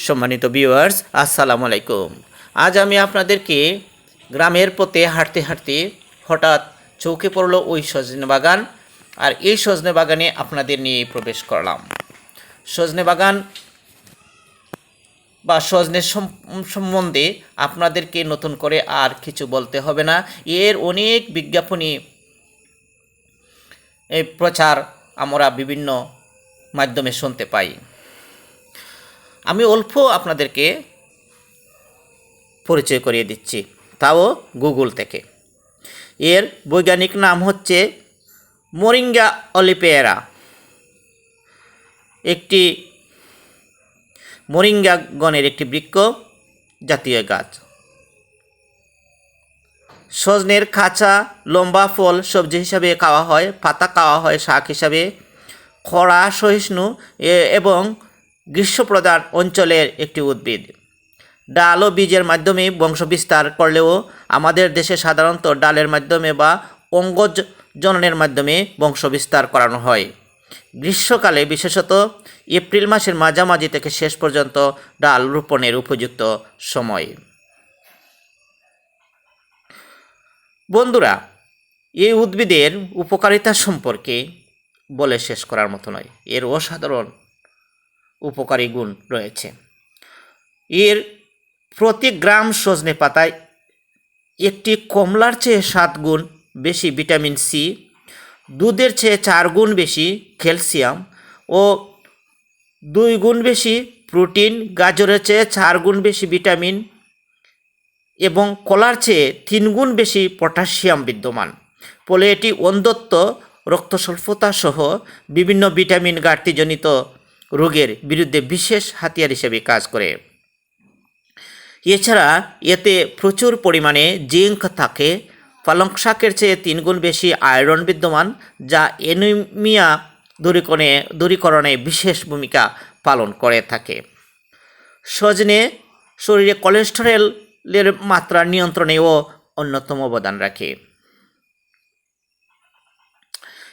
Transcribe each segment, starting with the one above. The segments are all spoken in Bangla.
সম্মানিত ভিউয়ার্স আসসালামু আলাইকুম। আজ আমি আপনাদেরকে গ্রামের পথে হাঁটতে হাঁটতে হঠাৎ চৌকে পড়ল ওই সজনে বাগান, আর এই সজনে বাগানে আপনাদের নিয়ে প্রবেশ করলাম। সজনে বাগান বা সজনের সম- সম্বন্ধে আপনাদেরকে নতুন করে আর কিছু বলতে হবে না। এর অনেক বিজ্ঞাপনী প্রচার আমরা বিভিন্ন মাধ্যমে শুনতে পাই। আমি অল্প আপনাদেরকে পরিচয় করিয়ে দিচ্ছি। তাও গুগল থেকে। এর বৈজ্ঞানিক নাম হচ্ছে মোরিঙ্গা অলিপেরা একটি মোরিঙ্গা গণের একটি বৃক্ষ জাতীয় গাছ। সজনের খাঁচা, লম্বা ফল, সবজি হিসাবে খাওয়া হয়, পাতা খাওয়া হয়, শাক হিসাবে, খরা, সহিষ্ণু এবং গ্রীষ্মপ্রধান অঞ্চলের একটি উদ্ভিদ। ডাল ও বীজের মাধ্যমে বংশবিস্তার করলেও আমাদের দেশে সাধারণত ডালের মাধ্যমে বা অঙ্গজ জননের মাধ্যমে বংশবিস্তার করানো হয়। গ্রীষ্মকালে বিশেষত এপ্রিল মাসের মাঝামাঝি থেকে শেষ পর্যন্ত ডাল রোপণের উপযুক্ত সময়। বন্ধুরা এই উদ্ভিদের উপকারিতা সম্পর্কে বলে শেষ করার মতো নয়। এর অসাধারণ উপকারী গুণ রয়েছে। এর প্রতি গ্রাম সজনে পাতায় একটি কমলার চেয়ে সাত গুণ বেশি ভিটামিন সি, দুধের চেয়ে চার গুণ বেশি ক্যালসিয়াম ও দুই গুণ বেশি প্রোটিন, গাজরের চেয়ে চার গুণ বেশি ভিটামিন এবং কলার চেয়ে তিন গুণ বেশি পটাশিয়াম বিদ্যমান। ফলে এটি অন্ধত্ব রক্তস্বল্পতা সহ বিভিন্ন ভিটামিন ঘাটতিজনিত রোগের বিরুদ্ধে বিশেষ হাতিয়ার হিসেবে কাজ করে। এছাড়া এতে প্রচুর পরিমাণে জিঙ্ক থাকে। পালং শাকের চেয়ে তিনগুণ বেশি আয়রন বিদ্যমান, যা এনিমিয়া দূরীকরণে দূরীকরণে বিশেষ ভূমিকা পালন করে থাকে। সজনে শরীরে কোলেস্টেরলের মাত্রা নিয়ন্ত্রণেও অন্যতম অবদান রাখে।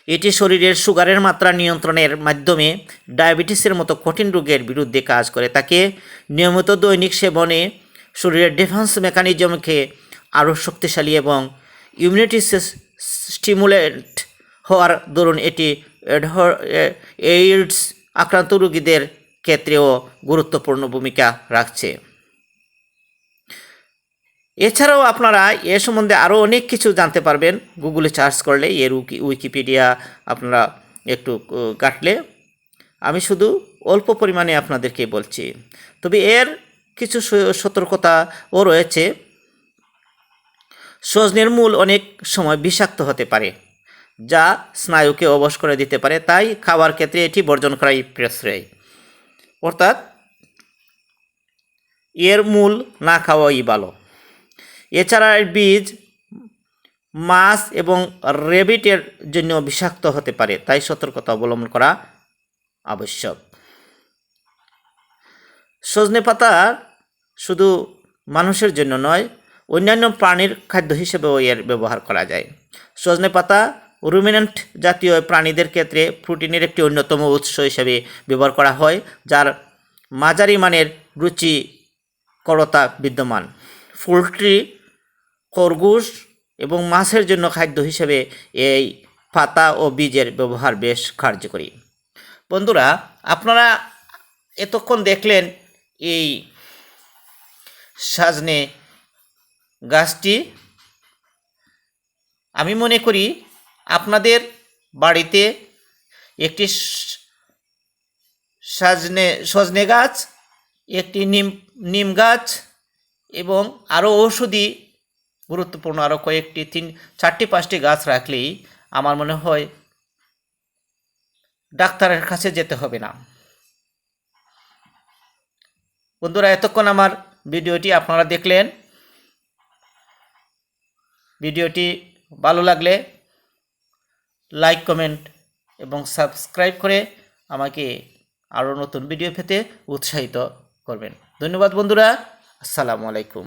এটি শরীরের সুগারের মাত্রা নিয়ন্ত্রণের মাধ্যমে ডায়াবেটিসের মতো কঠিন রোগের বিরুদ্ধে কাজ করে। তাকে নিয়মিত দৈনিক সেবনে শরীরের ডিফেন্স মেকানিজমকে আরও শক্তিশালী এবং ইমিউনিটি স্টিমুলেট হওয়ার দরুন এটি এইডস আক্রান্ত রোগীদের ক্ষেত্রেও গুরুত্বপূর্ণ ভূমিকা রাখছে। এছাড়াও আপনারা এ সম্বন্ধে আরও অনেক কিছু জানতে পারবেন। গুগলে সার্চ করলে এর উইকি- উইকিপিডিয়া আপনারা একটু কাটলে আমি শুধু অল্প পরিমাণে আপনাদেরকে বলছি। তবে এর কিছু সতর্কতাও রয়েছে। সজনের মূল অনেক সময় বিষাক্ত হতে পারে, যা স্নায়ুকে অবশ করে দিতে পারে, তাই খাবার ক্ষেত্রে এটি বর্জন করাই প্রশ্রয়। অর্থাৎ এর মূল না খাওয়াই ভালো। এছাড়া এর বীজ মাছ এবং রেবিটের জন্য বিষাক্ত হতে পারে, তাই সতর্কতা অবলম্বন করা আবশ্যক। সজনে পাতা শুধু মানুষের জন্য নয়, অন্যান্য প্রাণীর খাদ্য হিসেবেও এর ব্যবহার করা যায়। সজনে পাতা রুমিনেন্ট জাতীয় প্রাণীদের ক্ষেত্রে প্রোটিনের একটি অন্যতম উৎস হিসেবে ব্যবহার করা হয়, যার মাঝারি মানের রুচিকরতা বিদ্যমান। পোলট্রি খরগোশ এবং মাছের জন্য খাদ্য হিসেবে এই পাতা ও বীজের ব্যবহার বেশ কার্যকরী। বন্ধুরা, আপনারা এতক্ষণ দেখলেন এই সাজনে গাছটি। আমি মনে করি আপনাদের বাড়িতে একটি সাজনে, সজনে গাছ, একটি নিম নিম গাছ এবং আরও ঔষধি গুরুত্বপূর্ণ আরও কয়েকটি তিন, চারটি, পাঁচটি গাছ রাখলেই আমার মনে হয় ডাক্তারের কাছে যেতে হবে না। বন্ধুরা, এতক্ষণ আমার ভিডিওটি আপনারা দেখলেন। ভিডিওটি ভালো লাগলে লাইক, কমেন্ট এবং সাবস্ক্রাইব করে আমাকে আরও নতুন ভিডিও পেতে উৎসাহিত করবেন। ধন্যবাদ বন্ধুরা। আসসালামু আলাইকুম।